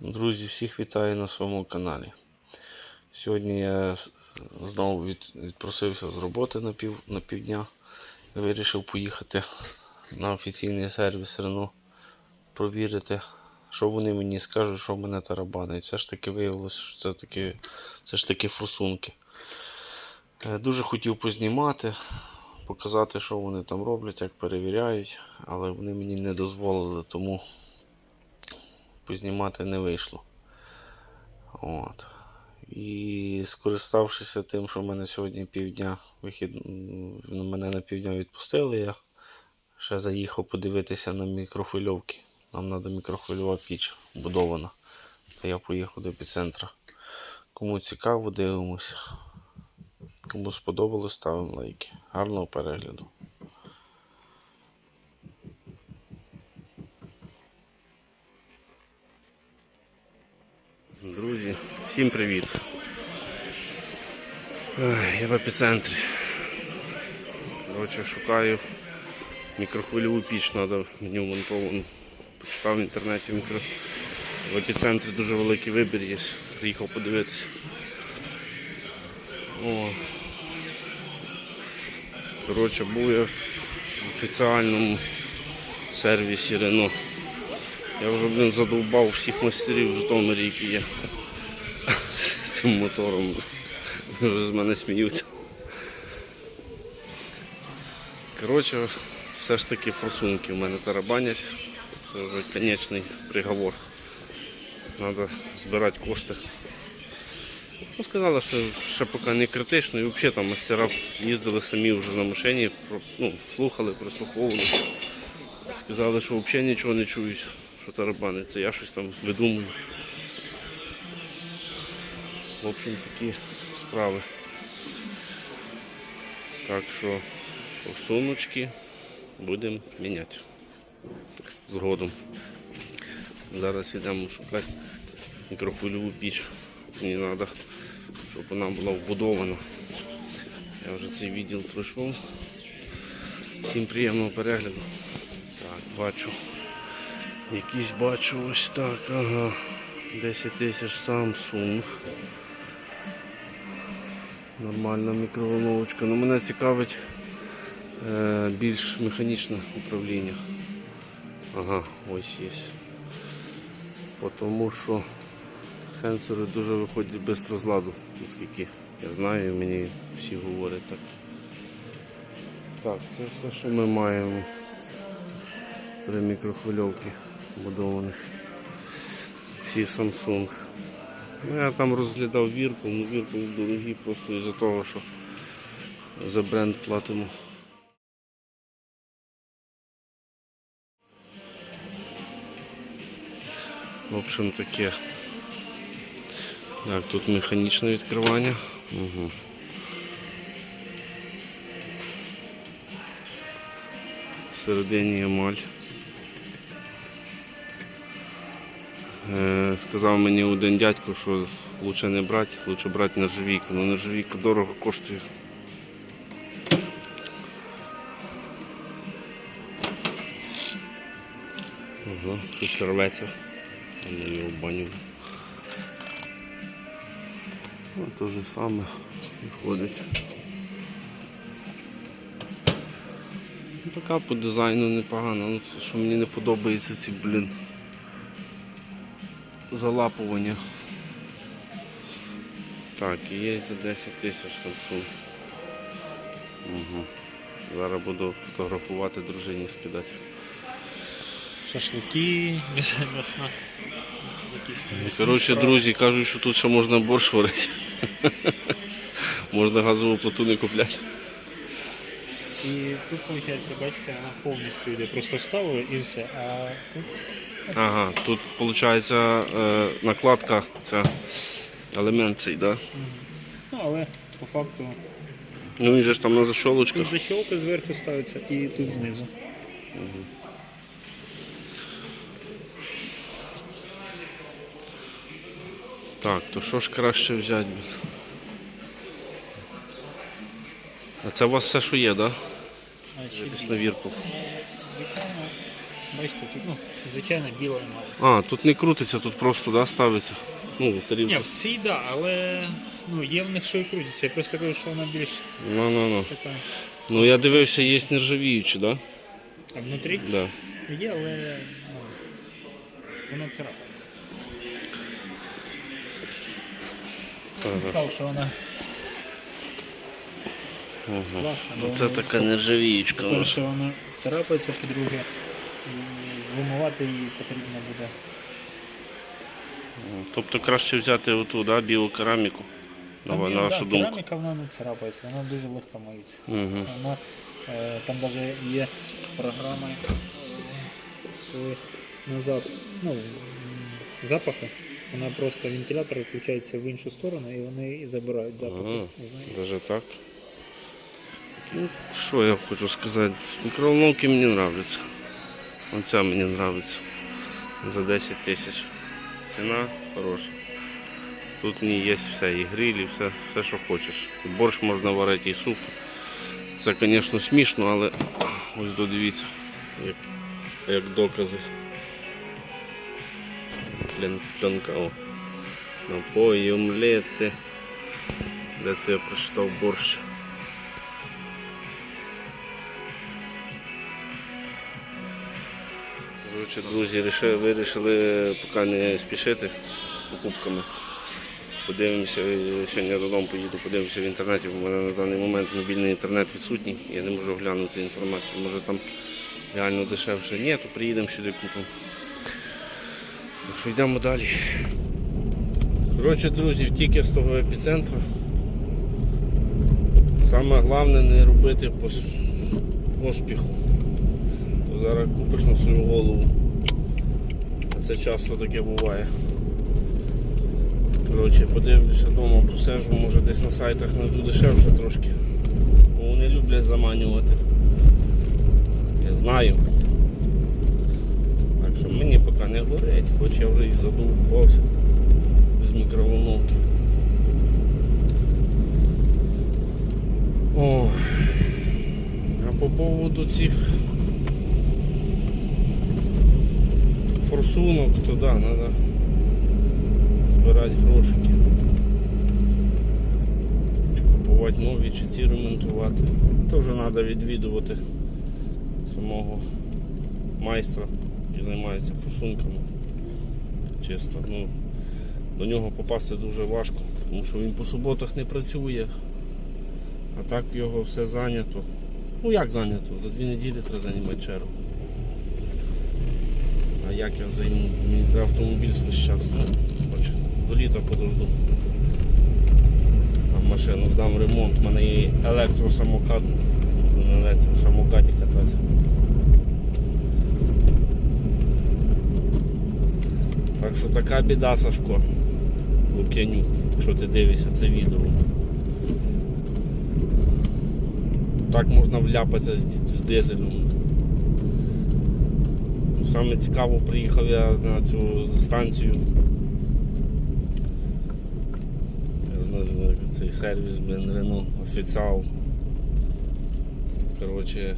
Друзі, всіх вітаю на своєму каналі. Сьогодні я знову відпросився з роботи на, пів, на півдня. Вирішив поїхати на офіційний сервіс Renault, провірити, що вони мені скажуть, що мене тарабанить. Все ж таки виявилося, що це таки, це ж таки форсунки. Е, Дуже хотів познімати, показати, що вони там роблять, як перевіряють, але вони мені не дозволили, тому познімати не вийшло. От. І скориставшися тим, що в мене сьогодні півдня вихід... мене на півдня відпустили, я ще заїхав подивитися на мікрохвильовки. Нам треба мікрохвильова піч будована. Та я поїхав до епіцентра. Кому цікаво, дивимося. Кому сподобалось, ставимо лайки. Гарного перегляду. Друзі, всім привіт. Я в епіцентрі. Коротше, шукаю мікрохвильову піч, треба мені вмонтовану. Почитав в інтернеті мікро. В епіцентрі дуже великий вибір є. Приїхав подивитися. О. Коротше, був я в офіціальному сервісі Рено. Я вже блин, задовбав всіх майстерів в Житомирі, які є з цим мотором. Вже з мене сміються. Коротше, все ж таки форсунки в мене тарабанять. Це вже конечний приговор. Треба збирати кошти. Ну, сказали, що ще поки не критично, і взагалі там мастера їздили самі вже на машині, ну, слухали, прислуховувалися. Сказали, що взагалі нічого не чують, що тарабанить. Це я щось там видумую. В общем, такі справи. Так що сумочки будемо міняти згодом. Зараз йдемо шукати мікрохвильову піч. Мені треба, щоб вона була вбудована. Я вже цей відділ пройшов. Всім приємного перегляду. Так, бачу. Якісь бачу ось так, ага. 10 тисяч Samsung. Нормальна мікроволновочка. Ну, мене цікавить е, більш механічне управління. Ага, ось є. Тому що сенсори дуже виходять без розладу, наскільки я знаю, мені всі говорять так. Так, це все, що ми маємо. Три мікрохвильовки будованих. Всі Samsung. Ну, я там розглядав вірку, ну вірку дорогі просто із-за того, що за бренд платимо. В общем таке. Так, тут механічне відкривання. Угу. Всередині емаль. Сказав мені один дядько, що лучше не брати, лучше брати нержавійку. Ну нержавійка дорого коштує. Ага, щось рветься. Там його баню. Ну, то же саме виходить. Ну, Така по дизайну непогана. Ну, що мені не подобається ці, блін, залапування. Так, і є за 10 тисяч Samsung. Угу. Зараз буду фотографувати дружині скидати. Шашлики, м'ясна. Якісь там Коротше, друзі кажуть, що тут ще можна борщ варити. можна газову плиту не купляти. І тут, виходить, бачите, вона повністю йде. Просто вставили і все. А тут Ага, тут виходить е, накладка, це елемент цей, да? ну, але по факту Ну він же ж там на защолочках. тут защолка зверху ставиться і тут знизу. Так, то що ж краще взяти? А це у вас все, що є, так? Да? Звичайно, бачите, тут ну, звичайно білої мало. А, тут не крутиться, тут просто да, ставиться. Ну, Ні, в цій да, але ну, є в них що і крутиться. Я просто кажу, що вона більш Ну, ну, ну. така. Ну я дивився, є нержавіючі, да? А внутрі Да. є, але ну, вона царапається. Я сказав, що вона Бо Це така нержавіючка. по-перше, вона царапається, по-друге, вимивати її потрібно буде. Тобто краще взяти оту, да, білу кераміку. Там на вашу да, думку. Кераміка вона не царапається, вона дуже легко миється. Угу. Вона, е, там навіть є програма, е, коли на зап... ну, запахи, вона просто вентилятор включається в іншу сторону і вони і забирають запахи. Ага. Даже так. Ну, що я хочу сказати? Мікроволновки мені нравляться. Оця мені нравиться. За 10 тисяч. Ціна хороша. Тут мені є все, і гриль, і все, все, що хочеш. І борщ можна варити, і суп. Це, звісно, смішно, але ось додивіться, як, як докази. Плен, пленка, о. Напої, омлети. Де це я прочитав борщ? Коротше, друзі, рішили, вирішили поки не спішити з покупками. Подивимося, е, сьогодні я додому поїду, подивимося в інтернеті, бо в мене на даний момент мобільний інтернет відсутній. Я не можу глянути інформацію, може там реально дешевше. Ні, то приїдемо сюди купимо. Так що йдемо далі. Коротше, друзі, втік я з того епіцентру. Саме головне не робити поспіху. Зараз купиш на свою голову. Це часто таке буває. Коротше, подивлюся вдома, посежу, може десь на сайтах знайду дешевше трошки. Бо вони люблять заманювати. Я знаю. Так що мені поки не горить, хоч я вже і задовбався без мікроволновки. О, а по поводу цих форсунок, то да, треба збирати грошики. Купувати нові, чи ці ремонтувати. Теж треба відвідувати самого майстра, який займається форсунками. Чисто. Ну, до нього попасти дуже важко, тому що він по суботах не працює. А так його все зайнято. Ну як зайнято? За дві неділі треба займати чергу. А як я займу? Мені треба автомобіль весь час. Ну, хоч до літа подожду. Там машину здам ремонт. У мене є електросамокат. На електросамокаті кататися. Так що така біда, Сашко. Лук'янюк, якщо ти дивишся це відео. Так можна вляпатися з дизелем. Саме цікаво, приїхав я на цю станцію. Цей сервіс, блин, Рено, офіціал. Коротше,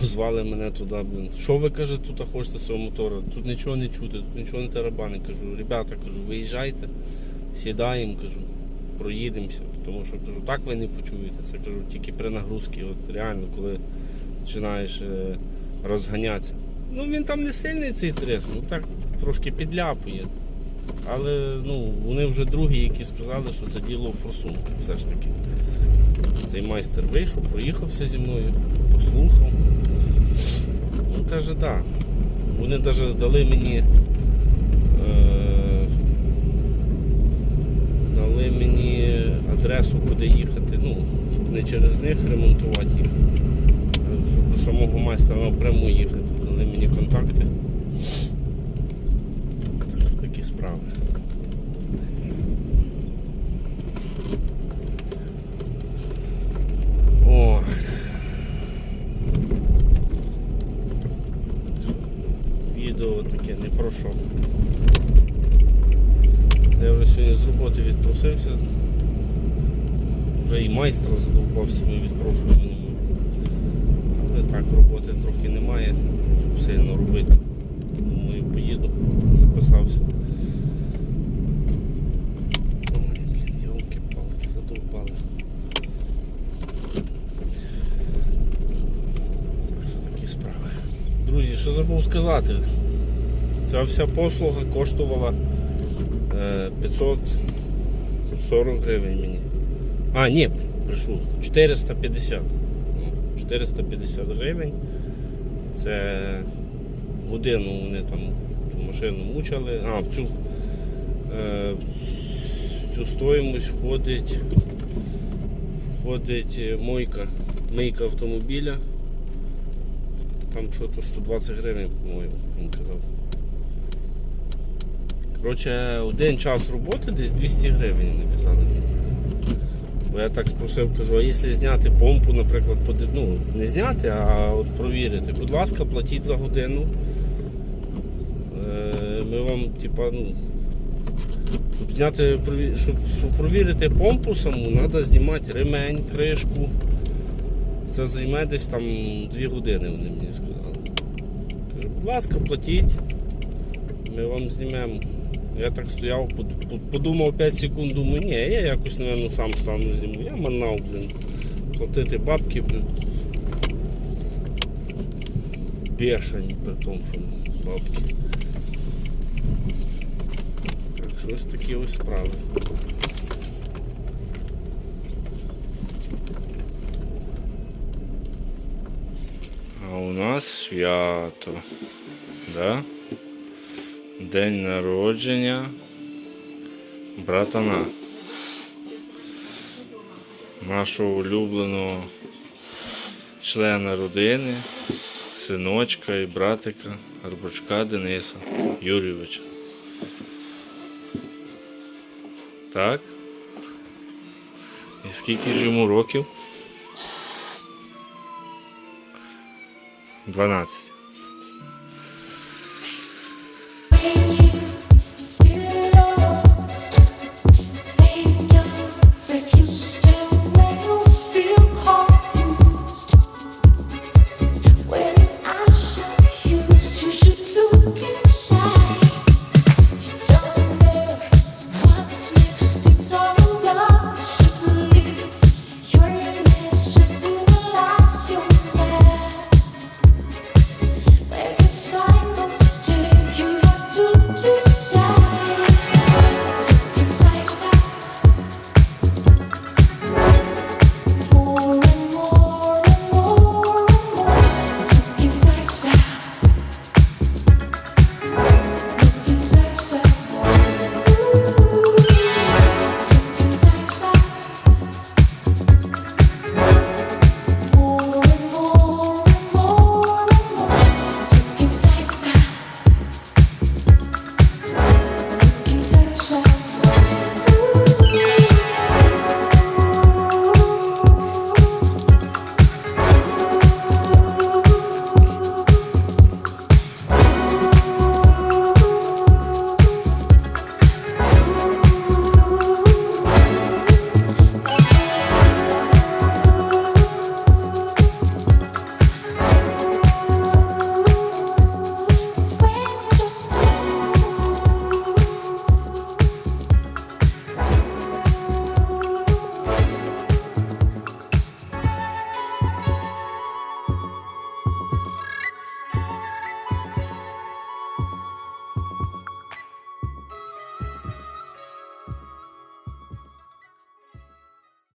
позвали мене туди, блин. Що ви каже, тут хочете свого мотора? Тут нічого не чути, тут нічого не тарабани. Кажу, ребята, кажу, виїжджайте, сідаємо, кажу, проїдемося. Тому що кажу, так ви не почуєте. Це кажу, тільки при нагрузці. От реально, коли починаєш е, розганятися. Ну він там не сильний цей трес, ну так трошки підляпує. Але ну, вони вже другі, які сказали, що це діло в форсунках все ж таки. Цей майстер вийшов, проїхався зі мною, послухав. Він каже, так. Да. Вони навіть дали мені. Е, дали мені адресу, куди їхати, ну, щоб не через них ремонтувати їх, самого майстра напряму їхати. Дали мені контакти. Так такі справи. О. Відео таке не про що. Я вже сьогодні з роботи відпросився. Вже і майстра задовбався, ми відпрошуємо. Так роботи трохи немає. щоб сильно робити. Думаю, поїду, записався. Йолки-палки, задовбали. Що такі справи. Друзі, що забув сказати? Ця вся послуга коштувала е, 540 гривень мені. А, ні, брешу, 450. Ну, 450 гривень. Це годину вони там ту машину мучили. А, в цю, е, в цю стоїмость входить, входить е, мойка, мийка автомобіля. Там що то 120 гривень, по-моєму, він казав. Коротше, один час роботи десь 200 гривень вони казали мені. Бо я так спросив, кажу, а якщо зняти помпу, наприклад, ну, не зняти, а от провірити, будь ласка, платіть за годину. Е, Ми вам, типа, ну, щоб зняти, щоб, щоб провірити помпу саму, треба знімати ремень, кришку. Це займе десь там 2 години, вони мені сказали. Кажу, будь ласка, платіть, ми вам знімемо. Я так стояв, под- под- подумав 5 секунд, думаю, ні, я якось, напевно, сам стану зніму. Я манав, блін. Платити бабки, блін. Бешені при тому, що бабки. Так, що ось такі ось справи. А у нас свято. Да? День народження братана. Нашого улюбленого члена родини, синочка і братика Гарбачка Дениса Юрійовича. Так? І скільки ж йому років? 12.